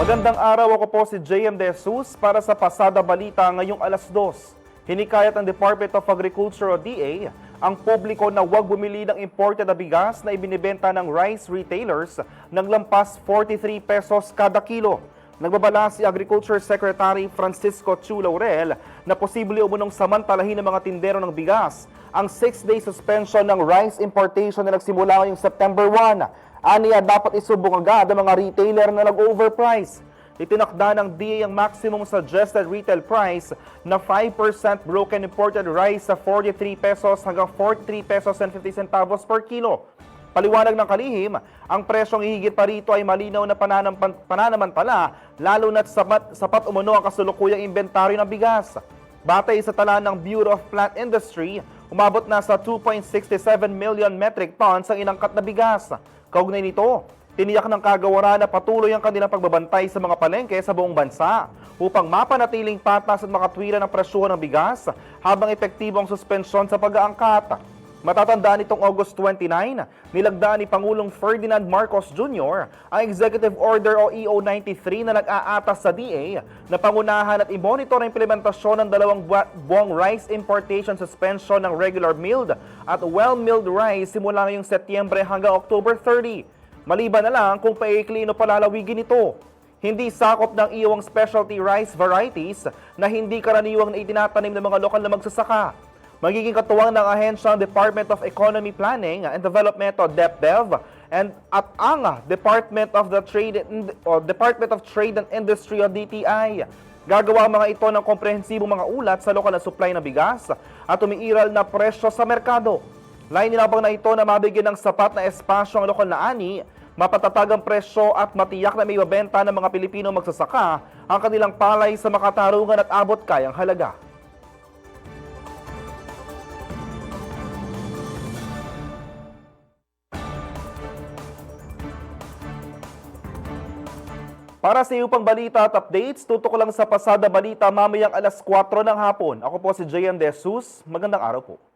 Magandang araw ako po si JM De Jesus para sa Pasada Balita ngayong alas 2. Hinikayat ng Department of Agriculture o DA ang publiko na huwag bumili ng imported na bigas na ibinibenta ng rice retailers ng lampas 43 pesos kada kilo. Nagbabala si Agriculture Secretary Francisco Chu Laurel na posible umunong samantalahin ng mga tindero ng bigas ang 6-day suspension ng rice importation na nagsimula ngayong September 1. Aniya dapat isubong agad ang mga retailer na nag-overprice. Itinakda ng DA ang maximum suggested retail price na 5% broken imported rice sa 43 pesos hanggang 43 pesos and 50 centavos per kilo. Paliwanag ng kalihim, ang presyong ihigit pa rito ay malinaw na pananampan, pananamantala lalo na't sapat, sapat umano ang kasulukuyang inventaryo ng bigas. Batay sa tala ng Bureau of Plant Industry, umabot na sa 2.67 million metric tons ang inangkat na bigas. Kaugnay nito, tiniyak ng kagawaran na patuloy ang kanilang pagbabantay sa mga palengke sa buong bansa upang mapanatiling patas at makatwira ng presyo ng bigas habang epektibo ang suspensyon sa pag-aangkat. Matatandaan itong August 29, nilagdaan ni Pangulong Ferdinand Marcos Jr. ang Executive Order o EO93 na nag-aatas sa DA na pangunahan at i-monitor ang implementasyon ng dalawang buwa- buwang rice importation suspension ng regular milled at well-milled rice simula ngayong Setyembre hanggang October 30. Maliban na lang kung paikli o palalawigin ito. Hindi sakop ng iwang specialty rice varieties na hindi karaniwang na itinatanim ng mga lokal na magsasaka. Magiging katuwang ng ahensya ang Department of Economy Planning and Development o DepDev and at ang Department of the Trade and- o Department of Trade and Industry o DTI. Gagawa ang mga ito ng komprehensibong mga ulat sa lokal na supply ng bigas at umiiral na presyo sa merkado. Lain nilabang na ito na mabigyan ng sapat na espasyo ang lokal na ani, mapatatag ang presyo at matiyak na may mabenta ng mga Pilipino magsasaka ang kanilang palay sa makatarungan at abot kayang halaga. Para sa iyo pang balita at updates, tutok lang sa Pasada Balita mamayang alas 4 ng hapon. Ako po si JM De Jesus. Magandang araw po.